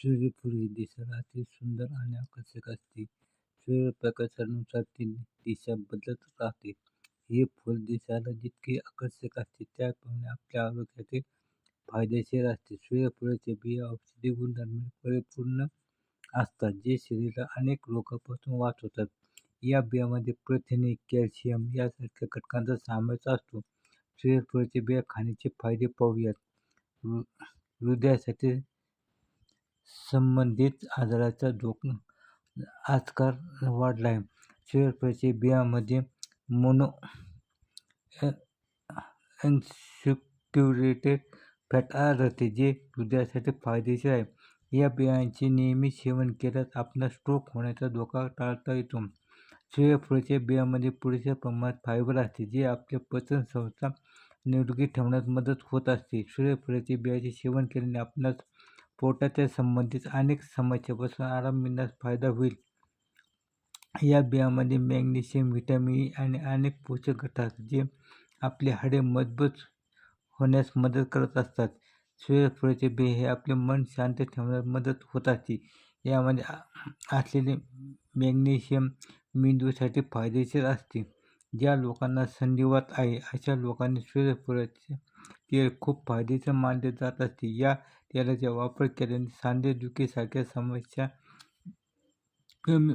सूर्यफूल ही दिसायला अति सुंदर आणि आकर्षक असते सूर्यप्रकाशानुसार ती दिशा बदलत राहते. हे फूल दिसायला जितके आकर्षक असते त्याप्रमाणे आपल्या आरोग्यासाठी फायदेशीर असते सूर्यफुलाचे बिया औषधी गुणधर्माने परिपूर्ण असतात जे शरीराला अनेक रोगापासून वाचवतात. या बियामध्ये प्रथिने कॅल्शियम यासारख्या घटकांचा समावेश असतो. सूर्यफुलाचे बिया खाण्याचे फायदे पाहूयात. हृदयासाठी संबंधित आजाराचा धोका आजकाल वाढला आहे सूर्यफुलाच्या बियामध्ये मोनो अनसिक्युरेटेड फॅट आढळते जे हृदयासाठी फायदेशीर आहे. या बियांचे नियमित सेवन केल्यास आपणास स्ट्रोक होण्याचा धोका टाळता येतो. सूर्यफुलाच्या बियांमध्ये पुरेशा प्रमाणात फायबर असते जे आपल्या पचन संस्था निरोगी ठेवण्यात मदत होत असते. सूर्यफुलाच्या बियाचे सेवन केल्याने आपणास पोटाच्या संबंधित अनेक समस्यापासून आराम मिळण्यास फायदा होईल. या बियांमध्ये मॅग्नेशियम व्हिटॅमिन ई आणि अनेक पोषक घटक जे आपले हाडे मजबूत होण्यास मदत करत असतात. सूर्यफुलाचे बी हे आपले मन शांत ठेवण्यास मदत होत असते. यामध्ये असलेले मॅग्नेशियम मेंदूसाठी फायदेशीर असते. ज्या लोकांना संधिवात आहे अशा लोकांनी सूर्यफुळाचे तेल खूप फायदेशीर मानले जात असते. या तेलाचा वापर केल्याने सांधेदुखीसारख्या समस्या कमी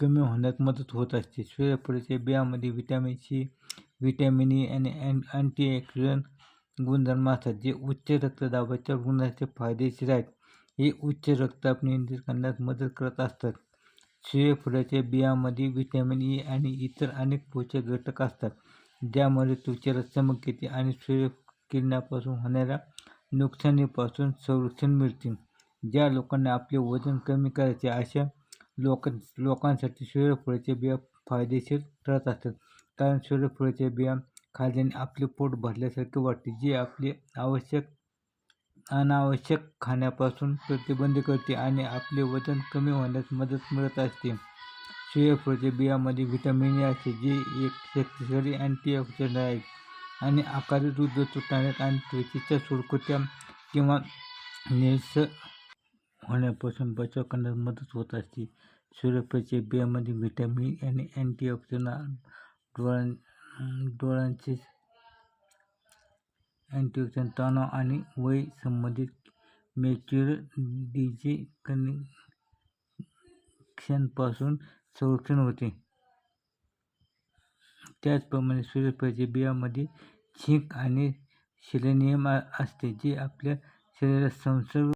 कमी होण्यास मदत होत असते. सूर्यफुलाच्या बियांमध्ये व्हिटॅमिन सी व्हिटॅमिन ई आणि अँटीऑक्सिडंट गुणधर्म असतात जे उच्च रक्तदाबाच्या रुग्णांसाठी फायदेशीर आहेत. हे उच्च रक्तदाब नियंत्रित करण्यास मदत करत असतात. सूर्यफुलाच्या बियांमध्ये व्हिटॅमिन ई e आणि इतर अनेक पोषक घटक असतात. ज्यामध्ये त्वचेला चमक येते आणि सूर्यकिरणापासून होणाऱ्या नुकसानीपासून संरक्षण मिळते. ज्या लोकांना आपले वजन कमी करायचे अशा लोक लोकांसाठी सूर्यफुलाच्या बिया फायदेशीर ठरत असतात. कारण सूर्यफुलाच्या बिया खाल्ल्याने आपले पोट भरल्यासारखे वाटते जे आपले आवश्यक अनावश्यक खाण्यापासून प्रतिबंध करते आणि आपले वजन कमी होण्यास मदत मिळत असते. सूर्यफुलाच्या बियांमध्ये व्हिटॅमिन ए असते जे एक शक्तिशाली अँटीऑक्सिडंट आहे. आणि आकारी रुद्ध तुटण्यात आणि त्वचेच्या सुरकुत्या किंवा नेस होण्यापासून बचाव करण्यास मदत होत असते. सूर्यफुलाच्या बियामध्ये व्हिटॅमिन आणि अँटीऑक्सिडंट डोळ्यां डोळ्यांचे अँटीऑक्सिडंट तणाव आणि वय संबंधित मॅक्युलर क्षणपासून संरक्षण होते. त्याचप्रमाणे सूर्यफळाच्या बियांमध्ये झिंक आणि सेलेनियम असते जे आपल्या शरीरात संसर्ग